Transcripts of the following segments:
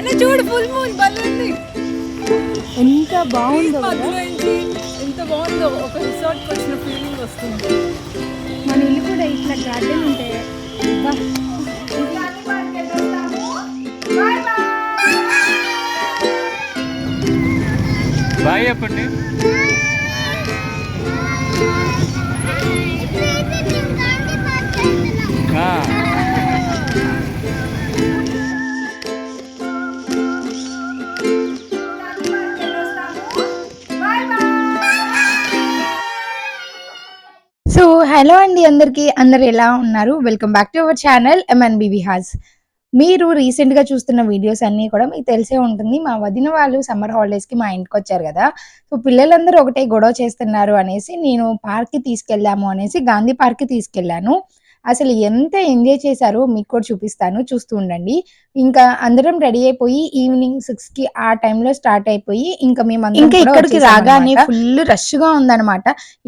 అన్న చూడు full moon balloon ఎంత బాగుందో ఎంత బాగుందో. ఒక రిసార్ట్కి వచ్చిన ఫీలింగ్ వస్తుంది. మన ఇల్లు కూడా ఇట్లా గార్డెన్ ఉంటే. బాయ్ చెప్పండి. హలో అండి అందరికీ. అందరు ఎలా ఉన్నారు? Welcome back to our channel MN BB మీరు రీసెంట్గా చూస్తున్న వీడియోస్ అన్ని కూడా మీకు తెలిసే ఉంటుంది. మా వదిన వాళ్ళు సమ్మర్ హాలిడేస్కి మా ఇంటికి వచ్చారు కదా. సో పిల్లలందరూ ఒకటే గొడవ చేస్తున్నారు అనేసి నేను పార్క్కి అనేసి గాంధీ పార్క్కి తీసుకెళ్ళాను. అసలు ఎంత ఎంజాయ్ చేశారో మీకు కూడా చూపిస్తాను. చూస్తూ ఉండండి. ఇంకా అందరం రెడీ అయిపోయి ఈవినింగ్ సిక్స్కి ఆ టైంలో స్టార్ట్ అయిపోయి ఇంకా మేము ఇంకా ఇక్కడికి రాగానే ఫుల్ రష్గా ఉందన్నమాట.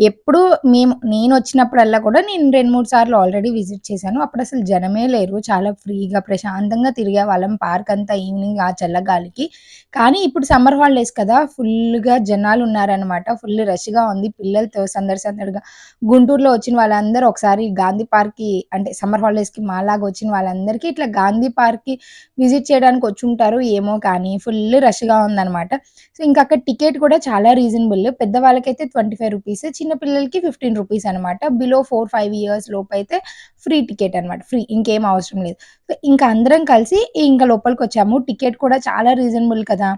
ఎప్పుడు మేము నేను వచ్చినప్పుడల్లా కూడా నేను రెండు మూడు సార్లు ఆల్రెడీ విజిట్ చేశాను. అప్పుడు అసలు జనమే లేరు. చాలా ఫ్రీగా ప్రశాంతంగా తిరిగే వాళ్ళం పార్క్ అంతా ఈవినింగ్ ఆ చల్లగాలికి కానీ ఇప్పుడు సమ్మర్ హాలిడేస్ కదా ఫుల్గా జనాలు ఉన్నారనమాట ఫుల్ రష్గా ఉంది. పిల్లలతో సందడి సందడిగా గుంటూరులో వచ్చిన వాళ్ళందరూ ఒకసారి గాంధీ పార్క్కి అంటే సమ్మర్ హాలిడేస్కి మాలాగా వచ్చిన వాళ్ళందరికీ ఇట్లా గాంధీ పార్క్కి విజిట్ చేయడానికి వచ్చి ఉంటారు ఏమో కానీ ఫుల్ రష్గా ఉందన్నమాట. సో ఇంకా అక్కడ టికెట్ కూడా చాలా రీజనబుల్. పెద్దవాళ్ళకైతే ట్వంటీ ఫైవ్ రూపీస్ చిన్న పిల్లలకి ఫిఫ్టీన్ రూపీస్ అనమాట బిలో ఫోర్ ఫైవ్ ఇయర్స్ లోపు అయితే ఫ్రీ టికెట్ అనమాట ఫ్రీ ఇంకేం అవసరం లేదు. ఇంకా అందరం కలిసి ఇంకా లోపలికి వచ్చాము టికెట్ కూడా చాలా రీజనబుల్ కదా.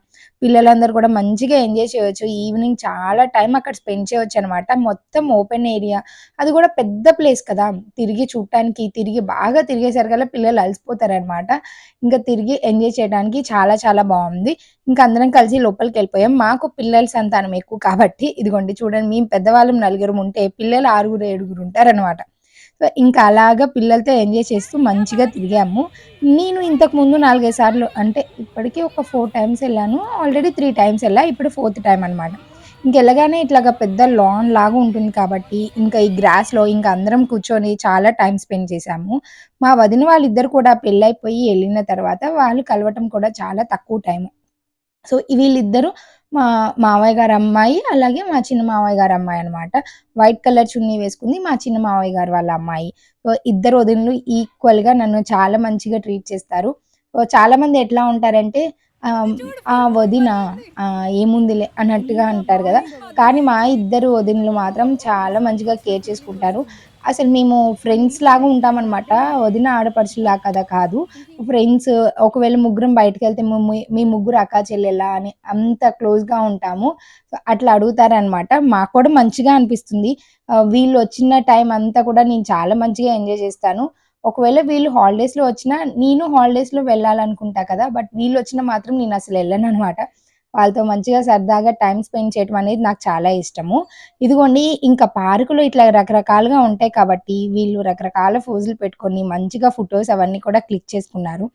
పిల్లలందరూ కూడా మంచిగా ఎంజాయ్ చేయొచ్చు. ఈవినింగ్ చాలా టైం అక్కడ స్పెండ్ చేయొచ్చు అనమాట మొత్తం ఓపెన్ ఏరియా. అది కూడా పెద్ద ప్లేస్ కదా. తిరిగి చూడటానికి తిరిగి బాగా తిరిగేసరికల్లా పిల్లలు అలసిపోతారు అనమాట ఇంకా తిరిగి ఎంజాయ్ చేయడానికి చాలా చాలా బాగుంది. ఇంకా అందరం కలిసి లోపలికి వెళ్ళిపోయాం. మాకు పిల్లల సంతానం ఎక్కువ కాబట్టి ఇదిగోండి చూడండి మేము పెద్దవాళ్ళం నలుగురు ఉంటే పిల్లలు ఆరుగురు ఏడుగురు ఉంటారనమాట సో ఇంకా అలాగా పిల్లలతో ఎంజాయ్ చేస్తూ మంచిగా తిరిగాము. నేను ఇంతకు ముందు నాలుగైదు సార్లు అంటే ఇప్పటికీ ఒక ఫోర్ టైమ్స్ వెళ్ళాను. ఆల్రెడీ త్రీ టైమ్స్ వెళ్ళా. ఇప్పుడు ఫోర్త్ టైం అనమాట ఇంకెళ్ళగానే ఇట్లాగా పెద్ద లాన్ లాగా ఉంటుంది కాబట్టి ఇంకా ఈ గ్రాస్లో ఇంకా అందరం కూర్చొని చాలా టైం స్పెండ్ చేశాము. మా వదిన వాళ్ళిద్దరు కూడా పెళ్ళైపోయి వెళ్ళిన తర్వాత వాళ్ళు కలవటం కూడా చాలా తక్కువ టైం సో వీళ్ళిద్దరూ మా మావయ్య గారు అమ్మాయి అలాగే మా చిన్న మావయ్య గారు అమ్మాయి అనమాట వైట్ కలర్ చున్నీ వేసుకుంది మా చిన్న మావయ్య గారు వాళ్ళ అమ్మాయి. సో ఇద్దరు వదినలు ఈక్వల్గా నన్ను చాలా మంచిగా ట్రీట్ చేస్తారు. సో చాలా మంది ఎట్లా ఉంటారంటే ఆ, ఆ వదిన ఏముందిలే అన్నట్టుగా అంటారు కదా. కానీ మా ఇద్దరు వదినలు మాత్రం చాలా మంచిగా కేర్ చేసుకుంటారు. అసలు మేము ఫ్రెండ్స్ లాగా ఉంటామన్నమాట. వదిన ఆడపడుచులా కదా కాదు. ఫ్రెండ్స్ ఒకవేళ ముగ్గురం బయటకు వెళ్తే మీ- ముగ్గురు అక్క చెల్లెలా అని అంత క్లోజ్గా ఉంటాము. అట్లా అడుగుతారనమాట మాకు కూడా మంచిగా అనిపిస్తుంది. వీళ్ళు వచ్చిన టైం అంతా కూడా నేను చాలా మంచిగా ఎంజాయ్ చేస్తాను. ఒకవేళ వీళ్ళు హాలిడేస్లో వచ్చినా నేను హాలిడేస్లో వెళ్ళాలనుకుంటా కదా బట్ వీళ్ళు వచ్చినా మాత్రం నేను అసలు వెళ్ళను అనమాట వాళ్ళతో మంచిగా సరదాగా టైం స్పెండ్ చేయడం అనేది నాకు చాలా ఇష్టము. ఇదిగోండి ఇంకా పార్కులు ఇట్లా రకరకాలుగా ఉంటాయి కాబట్టి వీళ్ళు రకరకాల ఫోజులు పెట్టుకొని మంచిగా ఫొటోస్ అవన్నీ కూడా క్లిక్ చేసుకున్నారు.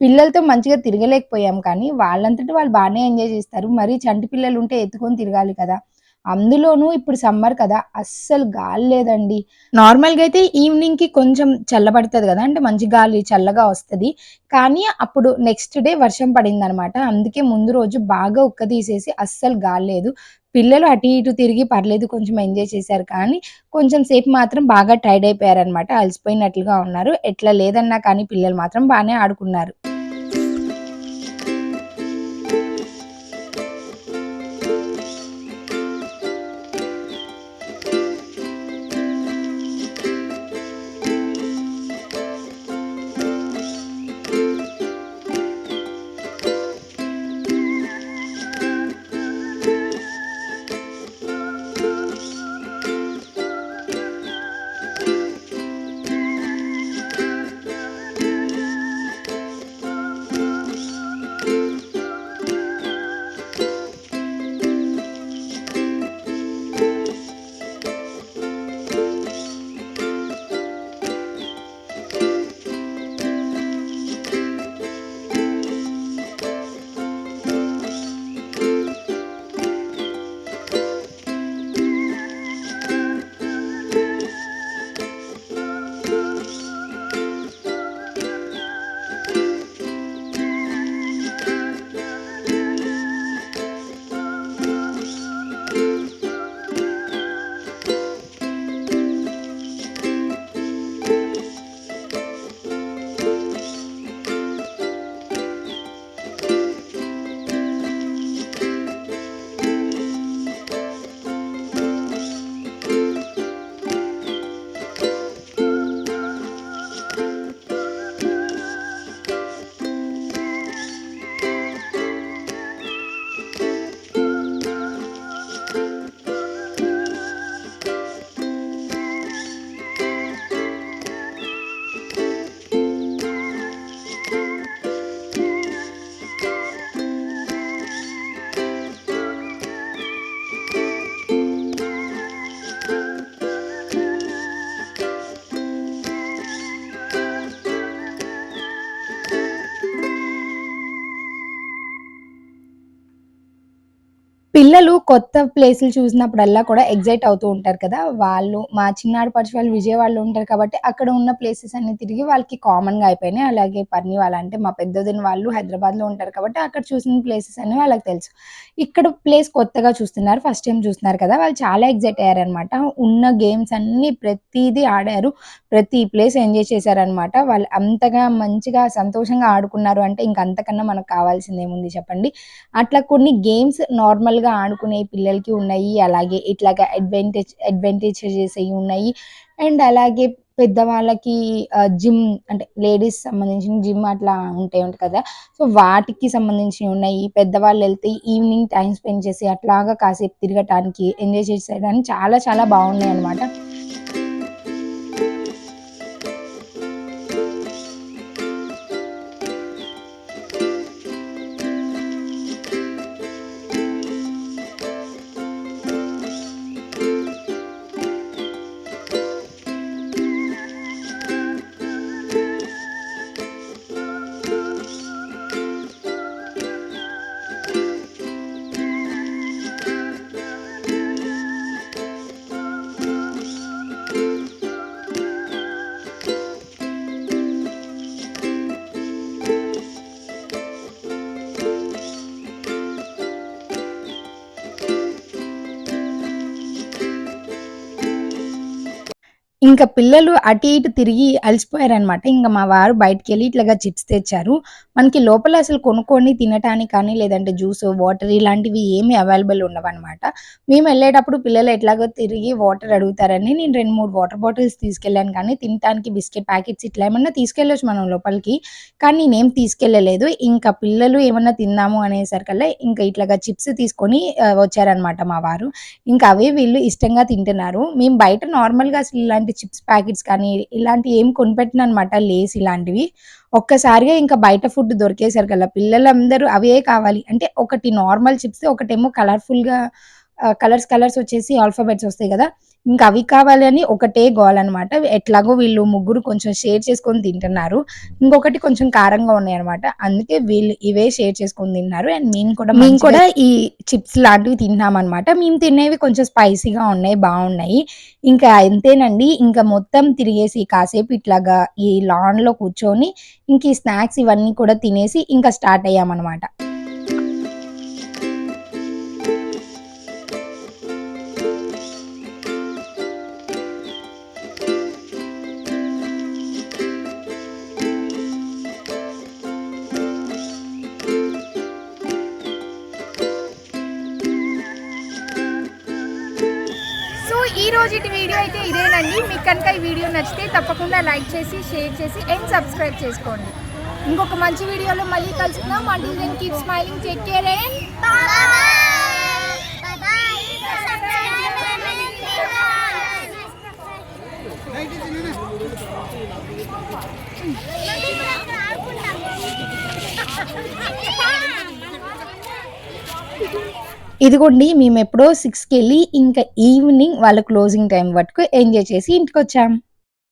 పిల్లలతో మంచిగా తిరగలేకపోయాం కానీ వాళ్ళంతటి వాళ్ళు బాగానే ఎంజాయ్ చేస్తారు. మరి చంటి పిల్లలు ఉంటే ఎత్తుకొని తిరగాలి కదా. అందులోనూ ఇప్పుడు సమ్మర్ కదా అస్సలు గాలి లేదండి. నార్మల్గా అయితే ఈవినింగ్కి కొంచెం చల్లబడుతుంది కదా అంటే మంచి గాలి చల్లగా వస్తుంది. కానీ అప్పుడు నెక్స్ట్ డే వర్షం పడింది అనమాట అందుకే ముందు రోజు బాగా ఉక్క తీసేసి అస్సలు గాలి లేదు. పిల్లలు అటు ఇటు తిరిగి పర్లేదు కొంచెం ఎంజాయ్ చేశారు. కానీ కొంచెం సేపు మాత్రం బాగా టైర్డ్ అయిపోయారు అనమాట అలసిపోయినట్లుగా ఉన్నారు. ఎట్లా లేదన్నా కానీ పిల్లలు మాత్రం బాగానే ఆడుకున్నారు. పిల్లలు కొత్త ప్లేసులు చూసినప్పుడల్లా కూడా ఎగ్జైట్ అవుతూ ఉంటారు కదా! వాళ్ళు మా చిన్నాడు పరిచి వాళ్ళు విజయవాడలో ఉంటారు కాబట్టి, అక్కడ ఉన్న ప్లేసెస్ అన్ని తిరిగి వాళ్ళకి కామన్‌గా అయిపోయినాయి. అలాగే పర్ని వాళ్ళ అంటే మా పెద్దదిన వాళ్ళు హైదరాబాద్‌లో ఉంటారు కాబట్టి, అక్కడ చూసిన ప్లేసెస్ అన్ని వాళ్ళకి తెలుసు. ఇక్కడ ప్లేస్ కొత్తగా చూస్తున్నారు. ఫస్ట్ టైం చూస్తున్నారు కదా! వాళ్ళు చాలా ఎగ్జైట్ అయ్యారనమాట. ఉన్న గేమ్స్ అన్ని ప్రతిదీ ఆడారు. ప్రతి ప్లేస్ ఎంజాయ్ చేశారనమాట. వాళ్ళు అంతగా మంచిగా సంతోషంగా ఆడుకున్నారు అంటే, ఇంకంతకన్నా అంతకన్నా మనకు కావాల్సిందేముంది చెప్పండి. అట్లా కొన్ని గేమ్స్ నార్మల్‌గా ఆడుకునే పిల్లలకి ఉన్నాయి. అలాగే ఇట్లాగా అడ్వెంటేజ్ అడ్వాంటేజెస్ చేసేయి ఉన్నాయి. అండ్ అలాగే పెద్దవాళ్ళకి జిమ్ అంటే లేడీస్ సంబంధించిన జిమ్ అట్లా ఉంటాయి ఉంటాయి కదా! సో, వాటికి సంబంధించి ఉన్నాయి. పెద్దవాళ్ళు వెళ్తే ఈవినింగ్ టైం స్పెండ్ చేసి అట్లాగా కాసేపు తిరగటానికి, ఎంజాయ్ చేసేయడానికి చాలా చాలా బాగున్నాయి అనమాట ఇంకా పిల్లలు అటు ఇటు తిరిగి అలసిపోయారనమాట. ఇంకా మా వారు బయటికెళ్ళి ఇట్లాగా చిప్స్ తెచ్చారు. మనకి లోపల అసలు కొనుక్కొని తినటానికి కానీ, లేదంటే జ్యూస్ వాటర్ ఇలాంటివి ఏమి అవైలబుల్ ఉండవనమాట. మేమెళ్ళేటప్పుడు పిల్లలు ఎట్లాగో తిరిగి వాటర్ అడుగుతారని నేను 2, 3 వాటర్ బాటిల్స్ తీసుకెళ్ళాను కానీ, తినటానికి బిస్కెట్ ప్యాకెట్స్ ఇట్లా ఏమన్నా తీసుకెళ్ళొచ్చు మనం లోపలికి. కానీ నేనేం తీసుకెళ్ళలేదు. ఇంకా పిల్లలు ఏమన్నా తిందాము అనేసరికల్లా ఇంకా ఇట్లాగా చిప్స్ తీసుకొని వచ్చారనమాట మా వారు. ఇంకా అవే వీళ్ళు ఇష్టంగా తింటున్నారు. మేము బయట నార్మల్‌గా అసలు ఇలాంటి చిప్స్ ప్యాకెట్స్ కానీ, ఇలాంటివి ఏం కొనిపెట్టననమాట. లేస్ ఇలాంటివి. ఒక్కసారిగా ఇంకా బయట ఫుడ్ దొరికేసరికల్లా పిల్లలందరూ అవే కావాలి. అంటే ఒకటి నార్మల్ చిప్స్, ఒకటేమో కలర్‌ఫుల్‌గా కలర్స్ కలర్స్ వచ్చేసి ఆల్ఫాబెట్స్ వస్తాయి కదా ఇంకా అవి కావాలని ఒకటే గోలనమాట. ఎట్లాగో వీళ్ళు ముగ్గురు కొంచెం షేర్ చేసుకొని తింటున్నారు. ఇంకొకటి కొంచెం కారంగా ఉన్నాయనమాట. అందుకే వీళ్ళు ఇవే షేర్ చేసుకొని తింటున్నారు. అండ్ మేము కూడా మేము కూడా ఈ చిప్స్ లాంటివి తింటున్నామనమాట. మేము తినేవి కొంచెం స్పైసీగా ఉన్నాయి. బావున్నాయి. ఇంకా అంతేనండి. ఇంకా మొత్తం తిరిగేసి కాసేపు ఇట్లాగా ఈ లాన్‌లో కూర్చొని ఇంక ఈ స్నాక్స్ ఇవన్నీ కూడా తినేసి ఇంకా స్టార్ట్ అయ్యామనమాట. ఈ రోజుటి వీడియో అయితే ఇదేనండి. మీకు కనుక ఈ వీడియో నచ్చితే తప్పకుండా లైక్ చేసి షేర్ చేసి అండ్ సబ్స్క్రైబ్ చేసుకోండి. ఇంకొక మంచి వీడియోలో మళ్ళీ కలుసుకుందాం. Until then keep smiling. Take care and ఇదిగోండి మేము ఎప్పుడో సిక్స్కి వెళ్ళి ఇంకా ఈవినింగ్ వాళ్ళ క్లోజింగ్ టైం వరకు ఎంజాయ్ చేసి ఇంటికొచ్చాం.